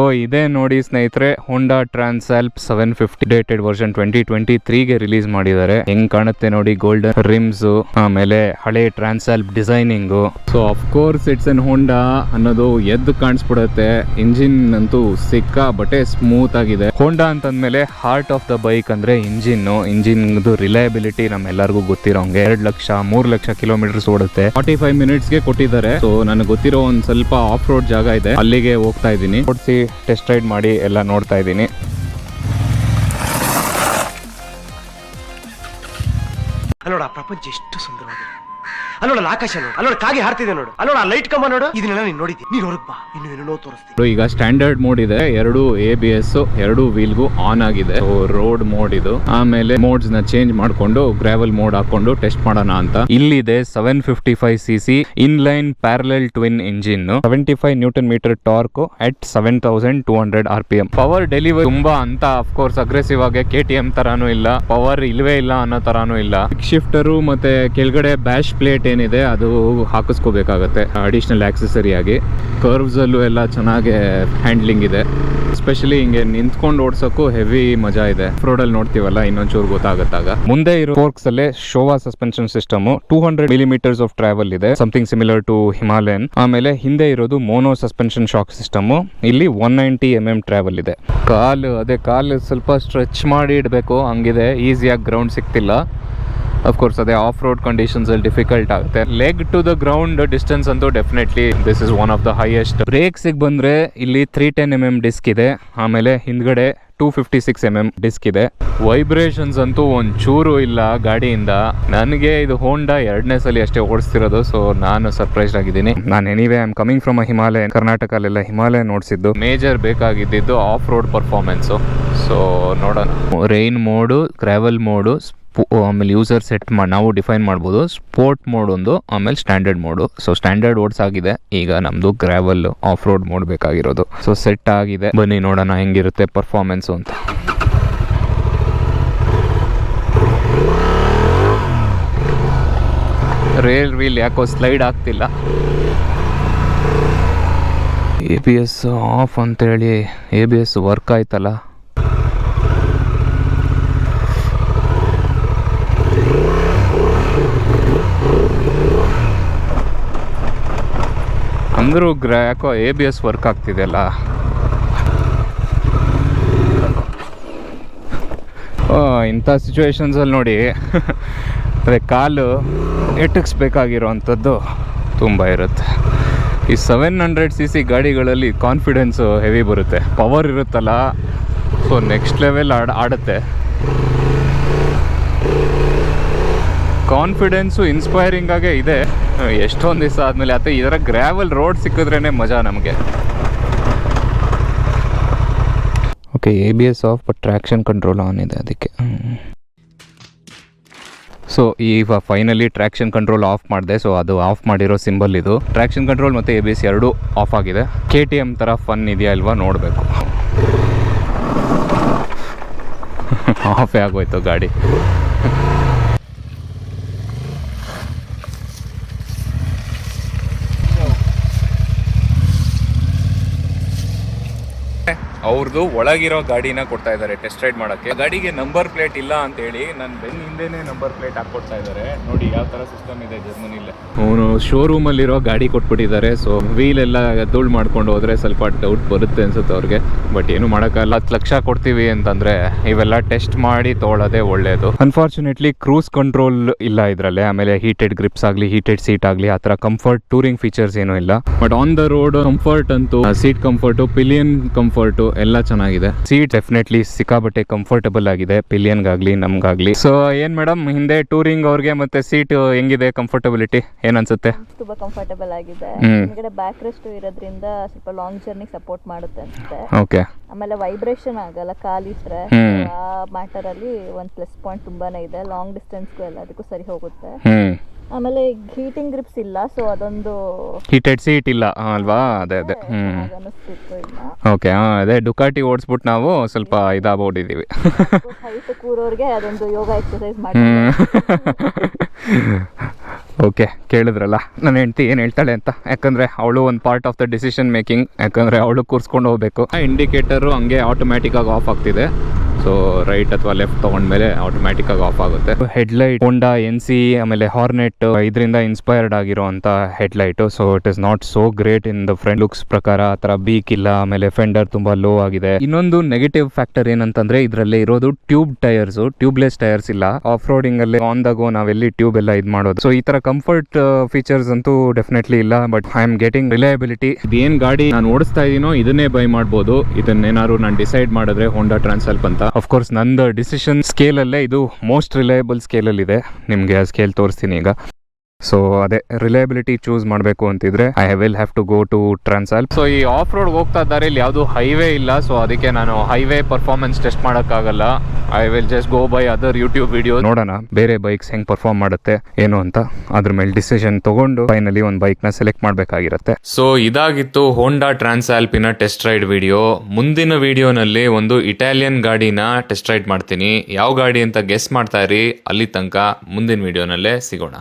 So ಇದೇ ನೋಡಿ ಸ್ನೇಹಿತರೆ Honda Transalp seven fifty dated version twenty twenty ತ್ರೀಗೆ release ಮಾಡಿದ್ದಾರೆ. ಹೆಂಗ್ ಕಾಣುತ್ತೆ ನೋಡಿ ಗೋಲ್ಡನ್ ರಿಮ್ಸ್ ಆಮೇಲೆ ಹಳೆ Transalp designing so course it's an Honda ಅನ್ನೋದು ಎದ್ದು ಕಾಣಿಸ್ಬಿಡುತ್ತೆ. ಇಂಜಿನ್ ಅಂತೂ ಸಿಕ್ಕಾ ಬಟ್ಟೆ ಸ್ಮೂತ್ ಆಗಿದೆ. ಹೋಂಡಾ ಅಂತಂದ್ಮೇಲೆ ಹಾರ್ಟ್ ಆಫ್ ದ ಬೈಕ್ ಅಂದ್ರೆ ಇಂಜಿನ್ ಇಂಜಿನ್ ರಿಲಯಬಿಲಿಟಿ ನಮ್ಮೆಲ್ಲರಿಗೂ ಗೊತ್ತಿರೋಂಗೆ. ಎರಡ್ ಲಕ್ಷ, ಮೂರ್ ಲಕ್ಷ ಕಿಲೋಮೀಟರ್ಸ್ ಓಡುತ್ತೆ. ಫಾರ್ಟಿ ಫೈವ್ ಮಿನಿಟ್ಸ್ಗೆ ಕೊಟ್ಟಿದ್ದಾರೆ. ಸೊ ನನಗೆ ಗೊತ್ತಿರೋ ಒಂದ್ ಸ್ವಲ್ಪ ಆಫ್ ರೋಡ್ ಜಾಗ ಇದೆ. ಅಲ್ಲಿಗೆ ಹೋಗ್ತಾ ಇದ್ದೀನಿ. ಓಡಿಸಿ ಟೆಸ್ಟ್ ರೈಡ್ ಮಾಡಿ ಎಲ್ಲ ನೋಡ್ತಾ ಇದ್ದೀನಿ. ಅಲ್ಲೋಡ ಪ್ರಪಂಚ ಎಷ್ಟು ಸುಂದರವಾಗಿದೆ. ಆಕಾಶ ನೋಡು, ಅಲ್ಲೋಡ ಕಾಗೆ ಹಾರ್ತಿದೆ ನೋಡು, ಅಲ್ಲೋಡ ಲೈಟ್ ಕಂಬ ನೋಡು. ಇದನ್ನೆಲ್ಲ ನೀನು ನೀನು ಇನ್ನು ಏನೋ ತೋರಿಸ್ತೀನಿ. ಈಗ ಸ್ಟ್ಯಾಂಡರ್ಡ್ ಮೋಡ್ ಇದೆ, ಎರಡು ಎ ಬಿ ಎಸ್ ಎರಡು ವೀಲ್ಗೂ ಆನ್ ಆಗಿದೆ. ರೋಡ್ ಮೋಡ್ ಇದು. ಆಮೇಲೆ ಮೋಡ್ಸ್ನ ಚೇಂಜ್ ಮಾಡ್ಕೊಂಡು ಗ್ರಾವೆಲ್ ಮೋಡ್ ಹಾಕೊಂಡು ಟೆಸ್ಟ್ ಮಾಡೋಣ ಅಂತ. ಇಲ್ಲಿದೆ seven fifty five C C in line parallel twin engine seventy five newton metre torque at seven thousand two hundred R P M power delivery ತುಂಬಾ ಅಂತ ಅಫ್ಕೋರ್ಸ್ ಅಗ್ರೆಸಿವ್ ಆಗಿ K T M ತರಾನು ಇಲ್ಲ. Power ಇಲ್ವೇ ಇಲ್ಲ ಅನ್ನೋ ತರಾನು ಇಲ್ಲ. Shifter ಮತ್ತೆ ಕೆಳಗಡೆ ಬ್ಯಾಶ್ ಪ್ಲೇಟ್ ಏನಿದೆ ಅದು ಹಾಕಿಸ್ಕೋಬೇಕಾಗತ್ತೆ ಅಡಿಷನಲ್ ಕರ್ವ್ಸ್ ಅಲ್ಲೂ ಎಲ್ಲ ಚೆನ್ನಾಗಿ ಹ್ಯಾಂಡ್ಲಿಂಗ್ ಇದೆ. ಸ್ಪೆಷಲಿ ಹಿಂಗೆ ನಿಂತ್ಕೊಂಡು ಓಡ್ಸೋಕ್ಕೂ ಹೆವಿ ಮಜಾ ಇದೆ. ರೋಡ್ ಅಲ್ಲಿ ನೋಡ್ತೀವಲ್ಲ, ಇನ್ನೊಂಚೂರು ಗೊತ್ತಾಗತ್ತಾಗ. ಮುಂದೆ ಇರೋ ಫೋರ್ಕ್ಸ್ ಅಲ್ಲೇ Showa suspension system two hundred millimetres of travel ಇದೆ. ಸಮಥಿಂಗ್ ಸಿಮಿಲರ್ ಟು ಹಿಮಾಲಯನ್ ಆಮೇಲೆ ಹಿಂದೆ ಇರೋದು ಮೋನೋ ಸಸ್ಪೆನ್ಷನ್ ಶಾಕ್ ಸಿಸ್ಟಮ್ ಇಲ್ಲಿ one ninety M M travel ಇದೆ. ಕಾಲು, ಅದೇ ಕಾಲು ಸ್ವಲ್ಪ ಸ್ಟ್ರೆಚ್ ಮಾಡಿ ಇಡಬೇಕು. ಹಂಗಿದೆ ಈಸಿಯಾಗಿ ಗ್ರೌಂಡ್ ಸಿಗ್ತಿಲ್ಲ. ಅಫ್ಕೋರ್ಸ್ ಅದೇ ಆಫ್ ರೋಡ್ ಕಂಡೀಷನ್ಸ್ ಅಲ್ಲಿ ಡಿಫಿಕಲ್ಟ್ ಆಗುತ್ತೆ leg to the ground distance ಅಂತೂ definitely this is one of the highest ಬ್ರೇಕ್ಸಿಗೆ ಬಂದರೆ ಇಲ್ಲಿ three ten M M disc ಇದೆ. ಆಮೇಲೆ ಹಿಂದ್ಗಡೆ two fifty six M M disc ಇದೆ. ವೈಬ್ರೇಷನ್ಸ್ ಅಂತೂ ಒಂಚೂರು ಇಲ್ಲ ಗಾಡಿಯಿಂದ. ನನಗೆ ಇದು ಹೋಂಡಾ ಎರಡನೇ ಸಲ ಅಷ್ಟೇ ಓಡಿಸ್ತಿರೋದು ಸೊ ನಾನು ಸರ್ಪ್ರೈಸ್ ಆಗಿದ್ದೀನಿ. ನಾನು anyway I am coming from uh Karnataka ಕರ್ನಾಟಕಲ್ಲೆಲ್ಲ Himalaya ನೋಡಿಸಿದ್ದು. ಮೇಜರ್ ಬೇಕಾಗಿದ್ದು ಆಫ್ ರೋಡ್ ಪರ್ಫಾರ್ಮೆನ್ಸು ಸೊ ನೋಡೋಣ. ರೈನ್ ಮೋಡು ಗ್ರಾವೆಲ್ ಮೋಡು ಆಮೇಲೆ ಯೂಸರ್ ಸೆಟ್ ಮಾಡಿ ನಾವು ಡಿಫೈನ್ ಮಾಡ್ಬೋದು. ಸ್ಪೋರ್ಟ್ ಮೋಡ್ ಒಂದು, ಆಮೇಲೆ ಸ್ಟ್ಯಾಂಡರ್ಡ್ ಮೋಡು ಸೊ ಸ್ಟ್ಯಾಂಡರ್ಡ್ ಓಡ್ಸ್ ಆಗಿದೆ. ಈಗ ನಮ್ಮದು ಗ್ರಾವೆಲ್ ಆಫ್ ರೋಡ್ ಮೋಡ್ ಬೇಕಾಗಿರೋದು. ಸೊ ಸೆಟ್ ಆಗಿದೆ. ಬನ್ನಿ ನೋಡೋಣ ಹೆಂಗಿರುತ್ತೆ ಪರ್ಫಾರ್ಮೆನ್ಸು ಅಂತ. ರೇಲ್ ವೀಲ್ ಯಾಕೋ ಸ್ಲೈಡ್ ಆಗ್ತಿಲ್ಲ. ಎ ಬಿ ಎಸ್ ಆಫ್ ಅಂತೇಳಿ ಎ ಬಿ ಎಸ್ ವರ್ಕ್ ಆಯ್ತಲ್ಲ. ಅಂದರೂ ಗ್ರ ಯಾಕೋ ಎ ಬಿ ಎಸ್ ವರ್ಕ್ ಆಗ್ತಿದೆಯಲ್ಲ? ಇಂಥ ಸಿಚುವೇಶನ್ಸಲ್ಲಿ ನೋಡಿ. ಅದೇ ಕಾಲು ಎಟಕ್ಸ್ಬೇಕಾಗಿರೋವಂಥದ್ದು ತುಂಬ ಇರುತ್ತೆ. ಈ ಸೆವೆನ್ ಹಂಡ್ರೆಡ್ ಸಿ ಸಿ ಗಾಡಿಗಳಲ್ಲಿ ಕಾನ್ಫಿಡೆನ್ಸು ಹೆವಿ ಬರುತ್ತೆ. ಪವರ್ ಇರುತ್ತಲ್ಲ ಸೊ ನೆಕ್ಸ್ಟ್ ಲೆವೆಲ್ ಆಡ ಆಡುತ್ತೆ. ಕಾನ್ಫಿಡೆನ್ಸು ಇನ್ಸ್ಪೈರಿಂಗ್ ಆಗೇ ಇದೆ. ಎಷ್ಟೊಂದು ದಿವಸ ಆದಮೇಲೆ ಅಥವಾ ಇದರ ಗ್ರಾವೆಲ್ ರೋಡ್ ಸಿಕ್ಕಿದ್ರೇ ಮಜಾ ನಮಗೆ. Okay A B S off but traction control on ಇದೆ ಅದಕ್ಕೆ. ಸೊ ಈ ಫೈನಲಿ ಟ್ರ್ಯಾಕ್ಷನ್ ಕಂಟ್ರೋಲ್ ಆಫ್ ಮಾಡಿದೆ. ಸೊ ಅದು ಆಫ್ ಮಾಡಿರೋ ಸಿಂಬಲ್ ಇದು. ಟ್ರ್ಯಾಕ್ಷನ್ ಕಂಟ್ರೋಲ್ ಮತ್ತು ಎ ಬಿ ಎಸ್ ಎರಡೂ ಆಫ್ ಆಗಿದೆ. ಕೆ ಟಿ ಎಂ ಥರ ಫನ್ ಇದೆಯಾ ಇಲ್ವಾ ನೋಡಬೇಕು. ಆಫೇ ಆಗೋಯ್ತು ಗಾಡಿ. ಅವ್ರದ್ದು ಒಳಗಿರೋ ಗಾಡಿನ ಕೊಡ್ತಾ ಇದ್ದಾರೆ ಟೆಸ್ಟ್ ರೈಡ್ ಮಾಡೋಕ್ಕೆ. ಗಾಡಿಗೆ ನಂಬರ್ ಪ್ಲೇಟ್ ಇಲ್ಲ ಅಂತ ಹೇಳಿ ನನ್ನ ಬೆನ್ನ ಹಿಂದೆನೇ ನಂಬರ್ ಪ್ಲೇಟ್ ಹಾಕೊಡ್ತಾ ಇದ್ದಾರೆ. ನೋಡಿ ಯಾವ ತರ ಸಿಸ್ಟಮ್ ಇದೆ ಜರ್ಮನಿಲೆ. ಅವನು ಶೋರೂಮಲ್ಲಿರೋ ಗಾಡಿ ಕೊಟ್ಬಿಟ್ಟಿದ್ದಾರೆ ಸೊ ವೀಲ್ ಎಲ್ಲ ಧೂಳು ಮಾಡ್ಕೊಂಡು ಹೋದ್ರೆ ಸ್ವಲ್ಪ ಡೌಟ್ ಬರುತ್ತೆ ಅನ್ಸುತ್ತೆ ಅವ್ರಿಗೆ. ಬಟ್ ಏನು ಮಾಡೋಕ್ಕಲ್ಲ ಹತ್ತು ಲಕ್ಷ ಕೊಡ್ತೀವಿ ಅಂತಂದ್ರೆ ಇವೆಲ್ಲ ಟೆಸ್ಟ್ ಮಾಡಿ ತೊಗೊಳ್ಳೋದೇ ಒಳ್ಳೇದು. ಅನ್ಫಾರ್ಚುನೇಟ್ಲಿ ಕ್ರೂಸ್ ಕಂಟ್ರೋಲ್ ಇಲ್ಲ ಇದರಲ್ಲಿ. ಆಮೇಲೆ ಹೀಟೆಡ್ ಗ್ರಿಪ್ಸ್ ಆಗಲಿ ಹೀಟೆಡ್ ಸೀಟ್ ಆಗಲಿ, ಆ ಥರ ಕಂಫರ್ಟ್ ಟೂರಿಂಗ್ ಫೀಚರ್ಸ್ ಏನೂ ಇಲ್ಲ. But on the road comfort ಅಂತೂ ಸೀಟ್ ಕಂಫರ್ಟು ಪಿಲಿಯನ್ ಕಂಫರ್ಟು ಎಲ್ಲ ಚೆನ್ನಾಗಿದೆ. ಸೀಟ್ ಡೆಫಿನೆಟ್ಲಿ ಸಿಕ್ಕಾಬಟ್ಟೆ ಕಂಫರ್ಟಬಲ್ ಆಗಿದೆ. ಪಿಲಿಯನ್ಗಾಗ್ಲಿ ನಮ್ಗಾಗ್ಲಿ. ಸೊ ಏನ್ ಮೇಡಮ್ ಹಿಂದೆ ಟೂರಿಂಗ್ ಅವ್ರಿಗೆ ಮತ್ತೆ ಸೀಟ್ ಹೆಂಗಿದೆ ಕಂಫರ್ಟಬಿಲಿಟಿ ಏನ್ ಅನ್ಸುತ್ತೆ? ತುಂಬಾ ಕಂಫರ್ಟಬಲ್ ಆಗಿದೆ. ಹಿಂದ್ಗಡೆ ಬ್ಯಾಕ್ ರೆಸ್ಟ್ ಇರೋದ್ರಿಂದ ಸ್ವಲ್ಪ ಲಾಂಗ್ ಜರ್ನಿ ಸಪೋರ್ಟ್ ಮಾಡುತ್ತೆ ಅನ್ಸುತ್ತೆ. ಓಕೆ ಆಮೇಲೆ ವೈಬ್ರೇಷನ್ ಆಗಲ್ಲ ಕಾಲಿಟ್ರೆ. ಆ ಮ್ಯಾಟರ್ ಅಲ್ಲಿ ಒಂದ್ ಪ್ಲಸ್ ಪಾಯಿಂಟ್ ತುಂಬಾನೇ ಇದೆ. ಲಾಂಗ್ ಡಿಸ್ಟೆನ್ಸ್ಗೂ ಎಲ್ಲದಕ್ಕೂ ಸರಿ ಹೋಗುತ್ತೆ. ಆಮೇಲೆ ಹೀಟಿಂಗ್ ಗ್ರಿಪ್ಸ್ ಇಲ್ಲ ಸೊ ಅದೊಂದು ಹೀಟೆಡ್ ಸೀಟ್ ಇಲ್ಲ. ಅಲ್ವಾ? ಅದೇ ಅದೇ. ಹ್ಮ್. ಓಕೆ ಹಾಂ ಅದೇ ಡುಕಾಟಿ ಓಡಿಸ್ಬಿಟ್ಟು ನಾವು ಸ್ವಲ್ಪ ಇದಾಗ್ಬಿಟ್ಟಿದ್ದೀವಿ ಹೈಟ್ ಕೂರೋರ್ಗೆ ಅದೊಂದು ಯೋಗ ಎಕ್ಸರ್ಸೈಸ್ ಮಾಡಿ ಓಕೆ ಕೇಳಿದ್ರಲ್ಲ. ನನ್ನ ಹೆಂಡತಿ ಏನು ಹೇಳ್ತಾಳೆ ಅಂತ? ಯಾಕಂದರೆ ಅವಳು ಒಂದು part of the decision making ಯಾಕಂದರೆ ಅವಳು ಕೂರ್ಸ್ಕೊಂಡು ಹೋಗ್ಬೇಕು. ಇಂಡಿಕೇಟರು ಹಂಗೆ ಆಟೋಮ್ಯಾಟಿಕ್ಕಾಗಿ ಆಫ್ ಆಗ್ತಿದೆ. ಸೊ ರೈಟ್ ಅಥವಾ ಲೆಫ್ಟ್ ತಗೊಂಡ್ಮೇಲೆ ಆಟೋಮ್ಯಾಟಿಕ್ ಆಗಿ ಆಫ್ ಆಗುತ್ತೆ. ಹೆಡ್ಲೈಟ್ ಹೋಂಡಾ ಎನ್ ಸಿ ಆಮೇಲೆ ಹಾರ್ನೆಟ್ ಇದರಿಂದ ಇನ್ಸ್ಪೈರ್ಡ್ ಆಗಿರುವಂತ headlight so it is not so great in the front looks ಪ್ರಕಾರ ಆ ಥರ ಬೀಕ್ ಇಲ್ಲ ಆಮೇಲೆ ಫೆಂಡರ್ ತುಂಬಾ ಲೋ ಆಗಿದೆ. ಇನ್ನೊಂದು ನೆಗೆಟಿವ್ ಫ್ಯಾಕ್ಟರ್ ಏನಂತಂದ್ರೆ ಇದರಲ್ಲಿ ಇರೋದು ಟ್ಯೂಬ್ ಟೈರ್ಸ್ ಟ್ಯೂಬ್ಲೆಸ್ ಟೈರ್ಸ್ ಇಲ್ಲ. ಆಫ್ ರೋಡಿಂಗ್ ಅಲ್ಲಿ ಆನ್ ದ ಗೋ ನಾವೆಲ್ಲಿ ಟ್ಯೂಬ್ ಎಲ್ಲ ಇದು ಮಾಡೋದು. ಸೊ ಈ ತರ ಕಂಫರ್ಟ್ ಫೀಚರ್ಸ್ ಅಂತೂ ಡೆಫಿನೆಟ್ಲಿ ಇಲ್ಲ but I am getting reliability ಏನ್ ಗಾಡಿ ನಾನು ಓಡಿಸ್ತಾ ಇದೀನೋ ಇದನ್ನೇ ಬೈ ಮಾಡಬಹುದು ಇದನ್ನೇನಾದ್ರು ನಾನು ಡಿಸೈಡ್ ಮಾಡಿದ್ರೆ ಹೋಂಡಾ ಟ್ರಾನ್ಸಲ್ಪ್ ಅಂತ. ಅಫ್ಕೋರ್ಸ್ ನಂದು ಡಿಸಿಷನ್ ಸ್ಕೇಲಲ್ಲೇ ಇದು ಮೋಸ್ಟ್ ರಿಲಯಬಲ್ ಸ್ಕೇಲಲ್ಲಿದೆ ನಿಮಗೆ ಆ ಸ್ಕೇಲ್ ತೋರಿಸ್ತೀನಿ ಈಗ. ಸೊ ಅದೇ ರಿಲಯಬಿಲಿಟಿ ಚೂಸ್ ಮಾಡಬೇಕು ಅಂತಿದ್ರೆ I will have to go to Transalp so ಈ ಆಫ್ ರೋಡ್ ಹೋಗ್ತಾ ಇದ್ದಾರೆ ಇಲ್ಲಿ ಯಾವುದು ಹೈವೇ ಇಲ್ಲ. ಸೊ ಅದಕ್ಕೆ ನಾನು ಹೈವೇ ಪರ್ಫಾರ್ಮೆನ್ಸ್ ಟೆಸ್ಟ್ ಮಾಡೋಕ್ಕಾಗಲ್ಲ. I will just go by other YouTube video ನೋಡೋಣ ಬೇರೆ ಬೈಕ್ಸ್ ಹೆಂಗ್ ಪರ್ಫಾರ್ಮ್ ಮಾಡುತ್ತೆ ಏನು ಅಂತ. ಅದ್ರ ಮೇಲೆ ಡಿಸಿಷನ್ ತಗೊಂಡು ಫೈನಲಿ ಒಂದು ಬೈಕ್ನ ಸೆಲೆಕ್ಟ್ ಮಾಡಬೇಕಾಗಿರುತ್ತೆ. ಸೊ ಇದಾಗಿತ್ತು ಹೋಂಡಾ ಟ್ರಾನ್ಸಾಲ್ಪಿನ ಟೆಸ್ಟ್ ರೈಡ್ ವಿಡಿಯೋ ಮುಂದಿನ ವಿಡಿಯೋನಲ್ಲಿ ಒಂದು ಇಟಾಲಿಯನ್ ಗಾಡಿನ ಟೆಸ್ಟ್ ರೈಡ್ ಮಾಡ್ತೀನಿ. ಯಾವ ಗಾಡಿ ಅಂತ ಗೆಸ್ ಮಾಡ್ತಾ ಇರಿ ಅಲ್ಲಿ ತನಕ ಮುಂದಿನ ವಿಡಿಯೋನಲ್ಲೇ ಸಿಗೋಣ.